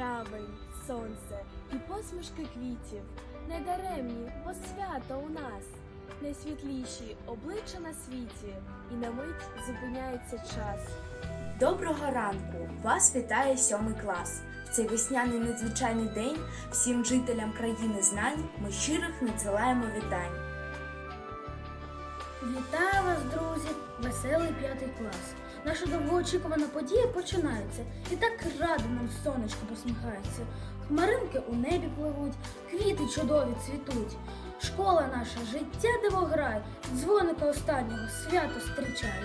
травень, сонце і посмішки квітів. Не даремні, бо свято у нас. Найсвітліші обличчя на світі, і на мить зупиняється час. Доброго ранку! Вас вітає сьомий клас. В цей весняний надзвичайний день всім жителям країни знань ми щирих надсилаємо вітань. Вітаю вас, друзі! Веселий п'ятий клас. Наша довгоочікувана подія починається. І так радо нам сонечко посміхається. Хмаринки у небі пливуть, квіти чудові цвітуть. Школа наша, життя дивограй, дзвоника останнього свято зустрічає.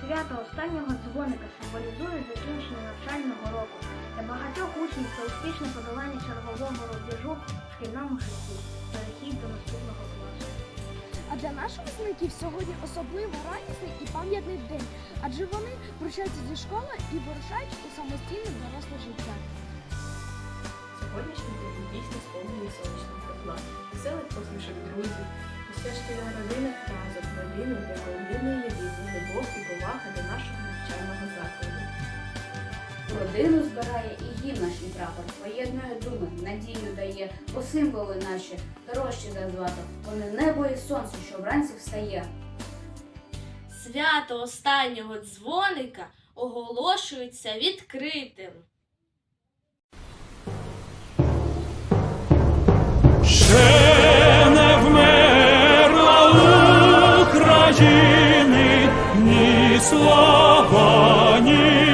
Свято останнього дзвоника символізує закінчення навчального року. Для багатьох учнів це успішне подолання чергового рубежу в шкільному житті, перехід до наступного класу. А для наших випускників сьогодні особливо радісний і пам'ятний день, адже вони прощаються зі школи і вирушають у самостійне доросле життя. Сьогоднішній день дійсно сповнений сонячного тепла, веселих посмішок друзів, уся шкільна родина разом родину, де колективної єдині, любов і повага до нашого навчального закладу. Родину збирає і гімн наш прапор, поєднує думи, надію дає, бо символи наші дорожчі за злато. Вони небо і сонце, що вранці встає. Свято останнього дзвоника оголошується відкритим. Ще не вмерла України ні слава, ні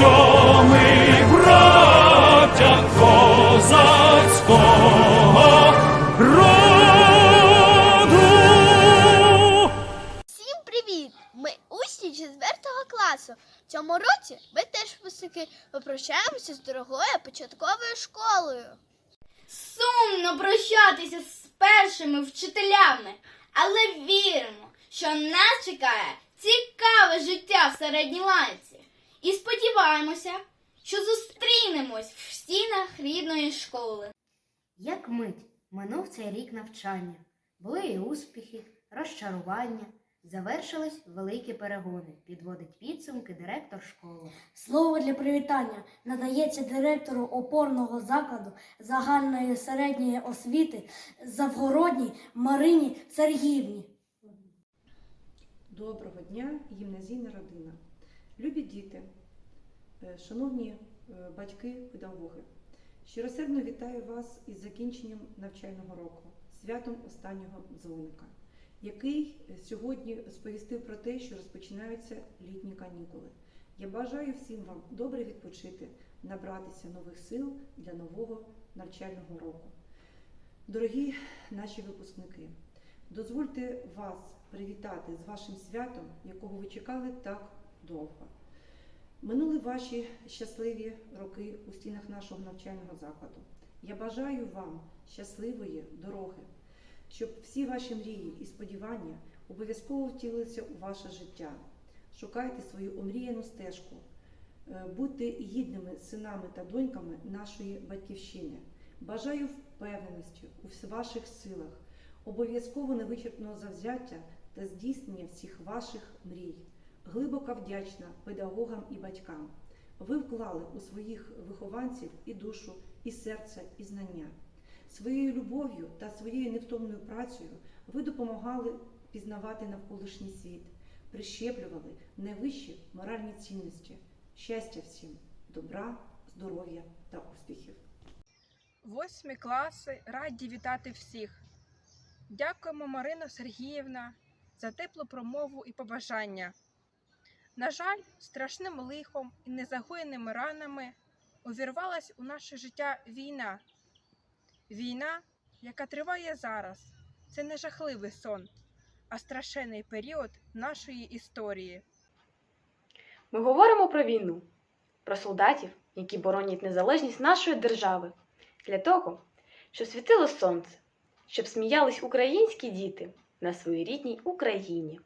що ми браття козацького роду. Всім привіт! Ми учні 4 класу. Цьому році ми теж високи попрощаємося з дорогою початковою школою. Сумно прощатися з першими вчителями, але віримо, що нас чекає цікаве життя в середній ланці. І сподіваємося, що зустрінемось в стінах рідної школи. Як мить минув цей рік навчання. Були і успіхи, розчарування. Завершились великі перегони. Підводить підсумки директор школи. Слово для привітання надається директору опорного закладу загальної середньої освіти Завгородній Марині Сергіївні. Доброго дня, гімназійна родина. Любі діти, е, шановні е, батьки, педагоги, щиросердно вітаю вас із закінченням навчального року, святом останнього дзвоника, який сьогодні сповістив про те, що розпочинаються літні канікули. Я бажаю всім вам добре відпочити, набратися нових сил для нового навчального року. Дорогі наші випускники, дозвольте вас привітати з вашим святом, якого ви чекали так довго. Минули ваші щасливі роки у стінах нашого навчального закладу. Я бажаю вам щасливої дороги, щоб всі ваші мрії і сподівання обов'язково втілилися у ваше життя. Шукайте свою омріяну стежку, Е, будьте гідними синами та доньками нашої батьківщини. Бажаю впевненості у ваших силах, обов'язково невичерпного завзяття та здійснення всіх ваших мрій. Глибоко вдячна педагогам і батькам. Ви вклали у своїх вихованців і душу, і серце, і знання. Своєю любов'ю та своєю невтомною працею ви допомагали пізнавати навколишній світ, прищеплювали найвищі моральні цінності, щастя всім, добра, здоров'я та успіхів. Восьмі класи раді вітати всіх. Дякуємо, Марина Сергіївна, за теплу промову і побажання. На жаль, страшним лихом і незагоєними ранами увірвалась у наше життя війна. Війна, яка триває зараз, це не жахливий сон, а страшенний період нашої історії. Ми говоримо про війну, про солдатів, які боронять незалежність нашої держави, для того, щоб світило сонце, щоб сміялись українські діти на своїй рідній Україні.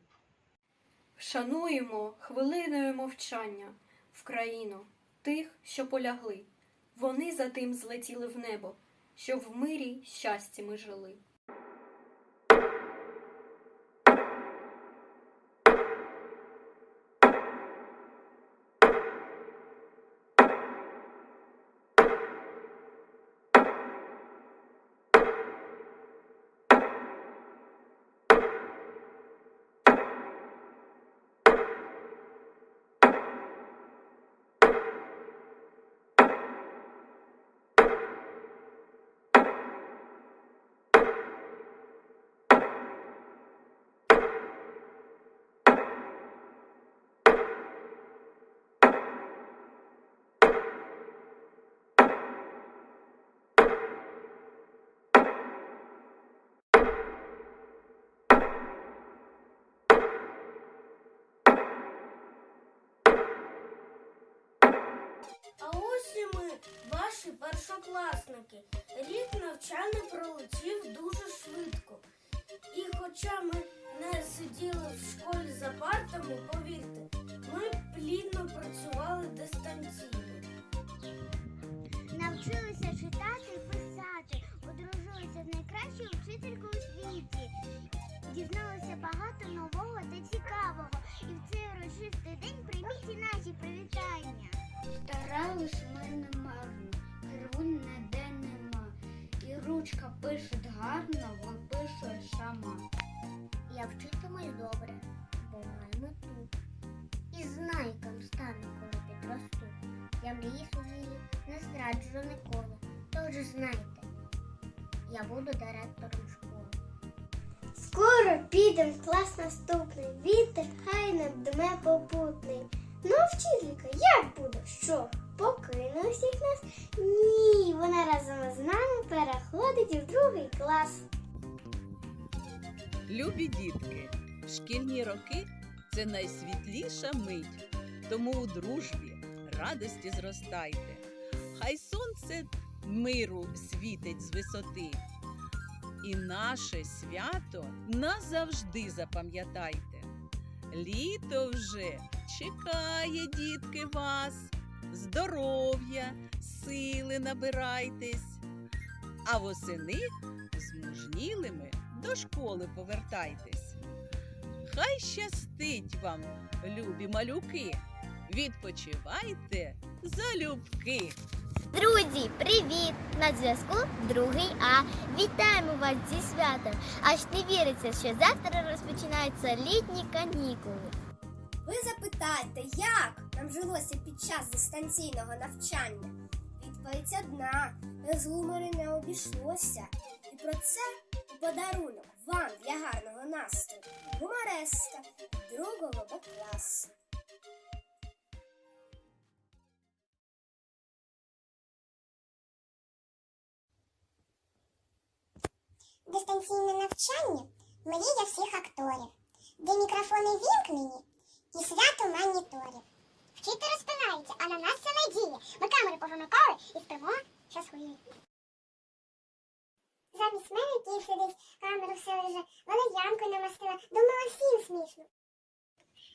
Вшануємо хвилиною мовчання в країну тих, що полягли. Вони за тим злетіли в небо, щоб в мирі щасті ми жили. Ось і ми, ваші першокласники. Рік навчання пролетів дуже швидко. І хоча ми не сиділи в школі за партами, повірте, ми плідно працювали дистанційно. Навчилися читати і писати, одружилися з найкращою вчителькою у світі. Дізналися багато нового та цікавого. І в цей урочистий день прийміть і наші привітання. Старались ми не марно, кривун ніде нема. І ручка пише гарно, випишує сама. Я вчитимусь добре, бо маю мету. І знайком стану, коли підросту. Я мрії свої не зраджу ніколи. Тож знайте, я буду директором школи. Скоро підем в клас наступний. Вітер хай над дме попутний. Ну, вчителька, як буде? Що? Покине усіх нас? Ні, вона разом з нами переходить у другий клас. Любі дітки, шкільні роки це найсвітліша мить. Тому у дружбі, радості зростайте. Хай сонце миру світить з висоти. І наше свято назавжди запам'ятайте. Літо вже чекає, дітки, вас. Здоров'я, сили набирайтесь. А восени змужнілими до школи повертайтесь. Хай щастить вам, любі малюки. Відпочивайте залюбки. Друзі, привіт! На зв'язку другий А. Вітаємо вас зі святом. Аж не віриться, що завтра розпочинаються літні канікули. Ви запитаєте, як нам жилося під час дистанційного навчання? Відповідь одна, без гумору не обійшлося. І про це подарунок вам для гарного настрою. Гумореска другого класу. Дистанційне навчання мрія всіх акторів, де мікрофони вімкнені і свято моніторів. Вчитель розпинається, а на нас це надія. Ми камери повимикали і спимо час хвилі. Замість мене Київ сидить, камеру все лежа, валер'янку намастила, думала всім смішно.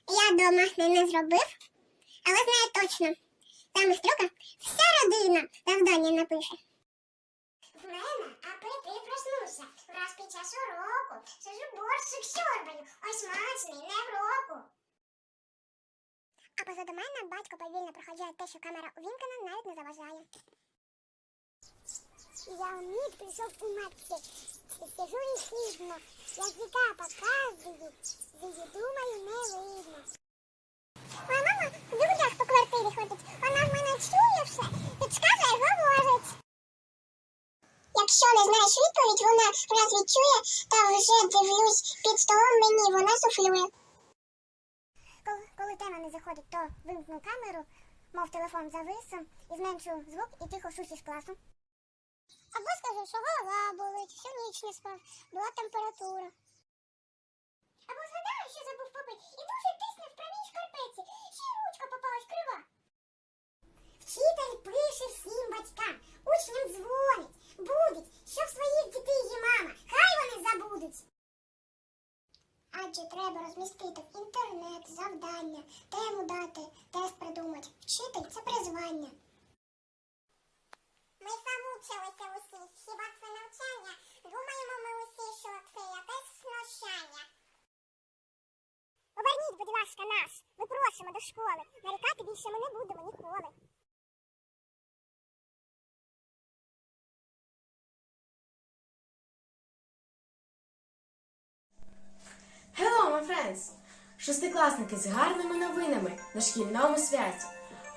Я дома не зробив, але знаю точно. Там стрілка вся родина завдання напише. В мене апетит проснувся. Враз під час уроку. Сижу борщик сьорбаю. Ось смачний, не в року. А позаду мене батько повільно проходжає те, що камера увімкнена, навіть не заважає. Я в миг пришел у матки. Сижу. Языка показываю. За еду мою не видно. Моя мама в людях по квартирі ходить. Вона в мене чує все, підказує, говорить. Якщо не знаєш відповідь, вона раз відчує, та вже дивлюсь під столом мені, вона суфлює. Коли, коли тема не заходить, то вимкну камеру, мов телефон зависом, і зменшу звук і тихо шусь із класу. Або скажу, що голова болить, всю ніч не спав, була температура. Або згадаю, що забув попити, і дуже тисне в правій шкарпеці, ще й ручка попалась крива. Вчитель пише всім батькам, учням дзвонить, будить, що в своїх дітей є мама, хай вони забудуть. Адже треба розмістити в інтернет, завдання, тему дати, тест придумати. Вчитель це призвання. Ми замучилися усі, хіба це навчання? Думаємо ми усі, що це якесь знущання. Поверніть, будь ласка, нас. Ми просимо до школи. Нарікати більше ми не будемо ніколи. Friends! Шестикласники з гарними новинами на шкільному святі.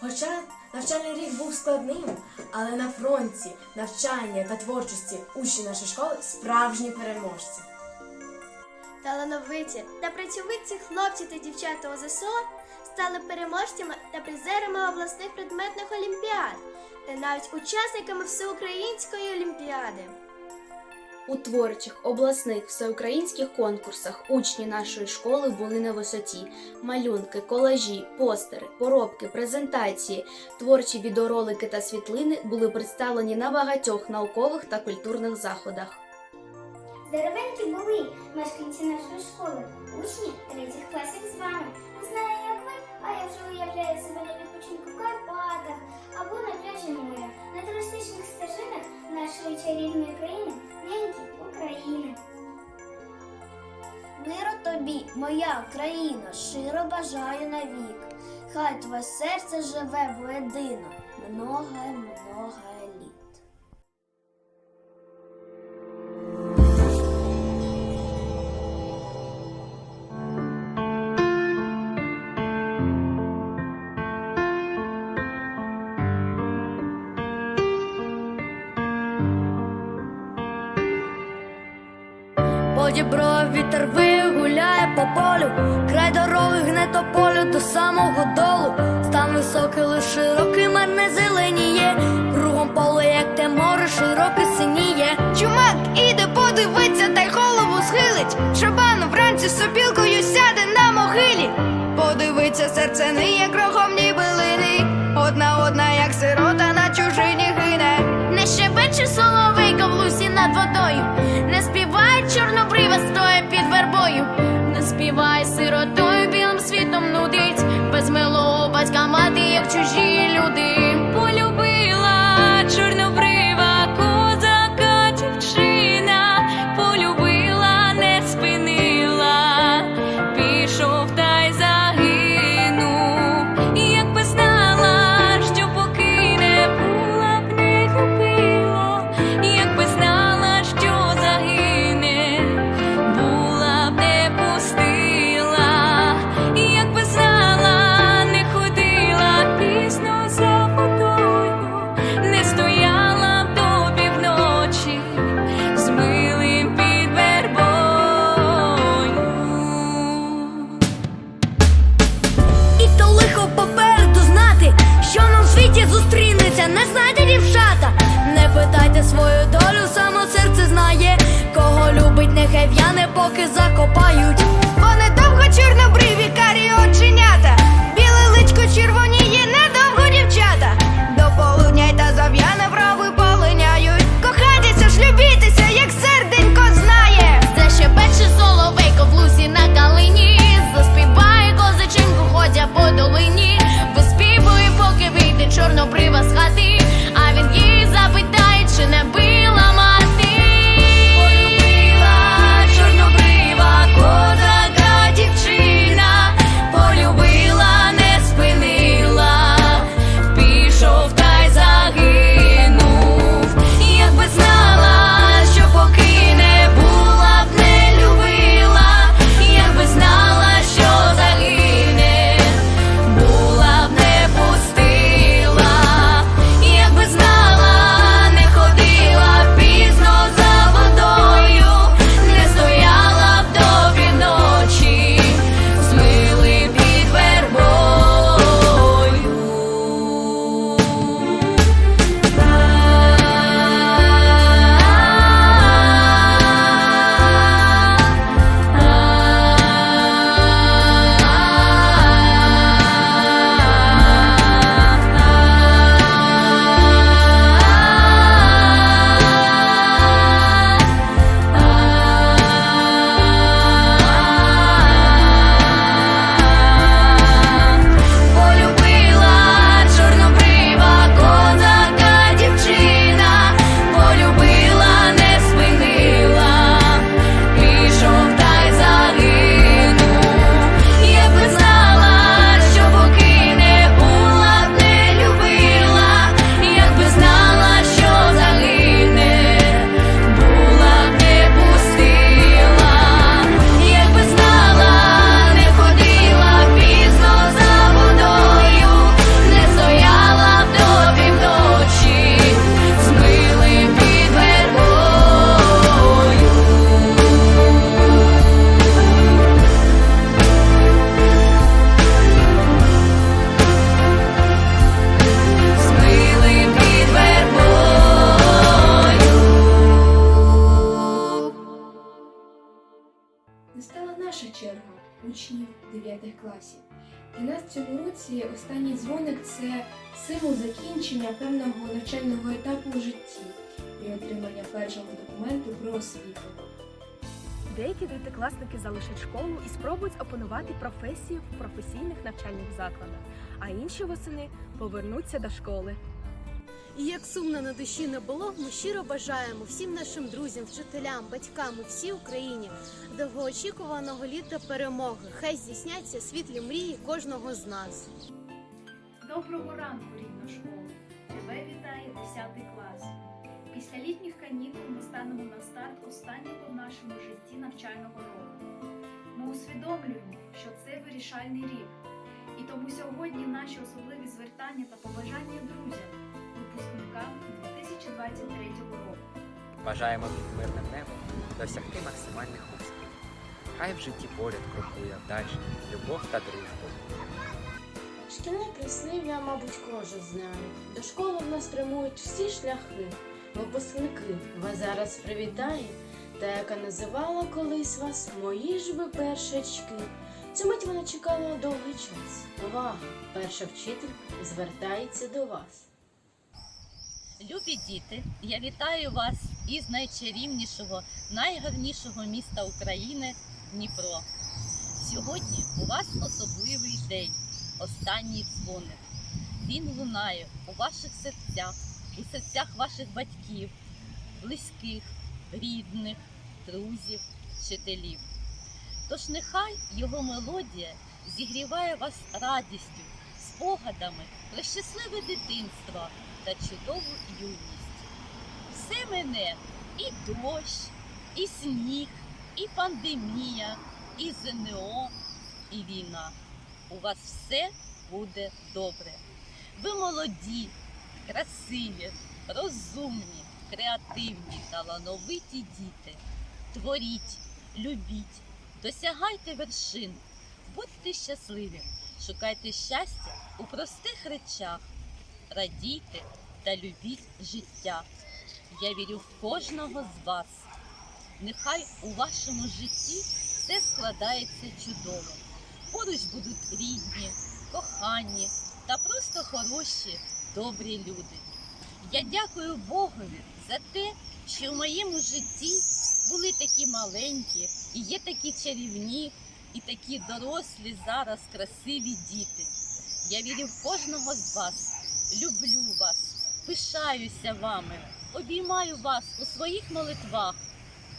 Хоча навчальний рік був складним, але на фронті навчання та творчості учні нашої школи справжні переможці. Талановиті та працьовиті хлопці та дівчата ОЗСО стали переможцями та призерами обласних предметних олімпіад та навіть учасниками всеукраїнської олімпіади. У творчих, обласних, всеукраїнських конкурсах учні нашої школи були на висоті. Малюнки, колажі, постери, поробки, презентації, творчі відеоролики та світлини були представлені на багатьох наукових та культурних заходах. Здоровенькі були мешканці нашої школи, учні третіх класів з вами. Не знаю, як ви, а я вже уявляю себе на відпочинку в Карпатах або на пляжі моря, на туристичних стежинах нашої чарівної країни, неньки України. Миру тобі, моя країна, щиро бажаю навік. Хай твоє серце живе воєдино, много, много літ. По вітер вигуляє по полю, край дороги гне тополю до самого долу. Стан високий, лиш широкий, мер не зеленіє. Кругом поле, як те море, широке синіє. Чумак іде подивиться та й голову схилить. Шабан вранці з сопілкою сяде на могилі. Подивиться серце не як крохом ніби лини. Одна одна, як сирота на чужині гине. Не щебече соловейка в лусі над водою, не співає сиротою, білим світом нудить, без милого батька мати, як чужі люди. Навчального етапу у житті і отримання першого документу про освіту. Деякі дев'ятикласники залишать школу і спробують опанувати професію в професійних навчальних закладах, а інші восени повернуться до школи. І як сумно на душі не було, ми щиро бажаємо всім нашим друзям, вчителям, батькам і всій Україні довгоочікуваного літа перемоги. Хай здійсняться світлі мрії кожного з нас. Доброго ранку, 10 клас. Після літніх канікул ми станемо на старт останнього в нашому житті навчального року. Ми усвідомлюємо, що це вирішальний рік. І тому сьогодні наші особливі звертання та побажання друзям, випускникам 2023 року. Бажаємо під мирним небом досягти максимальних успіхів. Хай в житті поряд крокує вдача, любов та дружба. Шкільне прислів'я, мабуть, кожен знає. До школи в нас прямують всі шляхи. Випускники вас зараз привітає, та яка називала колись вас мої ж ви першачки. Цю мить вона чекала довгий час. Увага! Перша вчителька звертається до вас. Любі діти, я вітаю вас із найчарівнішого, найгарнішого міста України Дніпро. Сьогодні у вас особливий день, останній дзвоник. Він лунає у ваших серцях, у серцях ваших батьків, близьких, рідних, друзів, вчителів. Тож нехай його мелодія зігріває вас радістю, спогадами про щасливе дитинство та чудову юність. Все мене і дощ, і сніг, і пандемія, і ЗНО, і війна. У вас все буде добре. Ви молоді, красиві, розумні, креативні, талановиті діти. Творіть, любіть, досягайте вершин, будьте щасливі, шукайте щастя у простих речах радійте та любіть життя. Я вірю в кожного з вас. Нехай у вашому житті все складається чудово. Поруч будуть рідні, кохані та просто хороші, добрі люди. Я дякую Богові за те, що в моєму житті були такі маленькі, і є такі чарівні, і такі дорослі зараз красиві діти. Я вірю в кожного з вас люблю вас, пишаюся вами, обіймаю вас у своїх молитвах.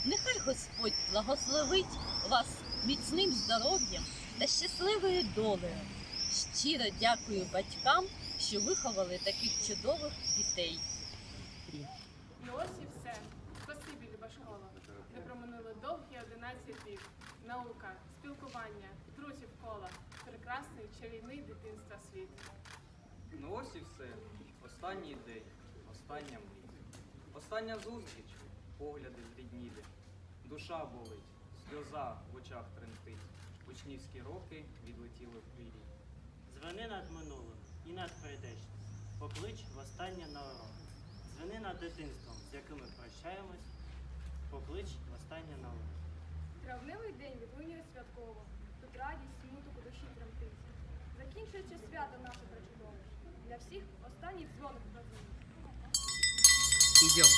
Нехай Господь благословить вас міцним здоров'ям та щасливою долею. Щиро дякую батькам, що виховали таких чудових дітей. Ну ось і все. Спасибі, люба школа. Ми проминули довгі 11 рік. Наука, спілкування, друзів кола, прекрасний чарівний дитинства світ. Ну ось і все. Останній день, остання мить. Остання зустріч, погляди зріднілі. Душа болить, сльоза в очах тремтить. Учнівські роки відлетіли в пилі. Звени над минулим і над прийдешнім. Поклич востаннє на урок. Звени над дитинством, з яким ми прощаємось. Поклич востаннє на урок. Травневий день відлунює святково. Тут радість, смуток у душі тремтить. Закінчується свято наше причудове. Для всіх останній дзвоник прозвонить. Ідем.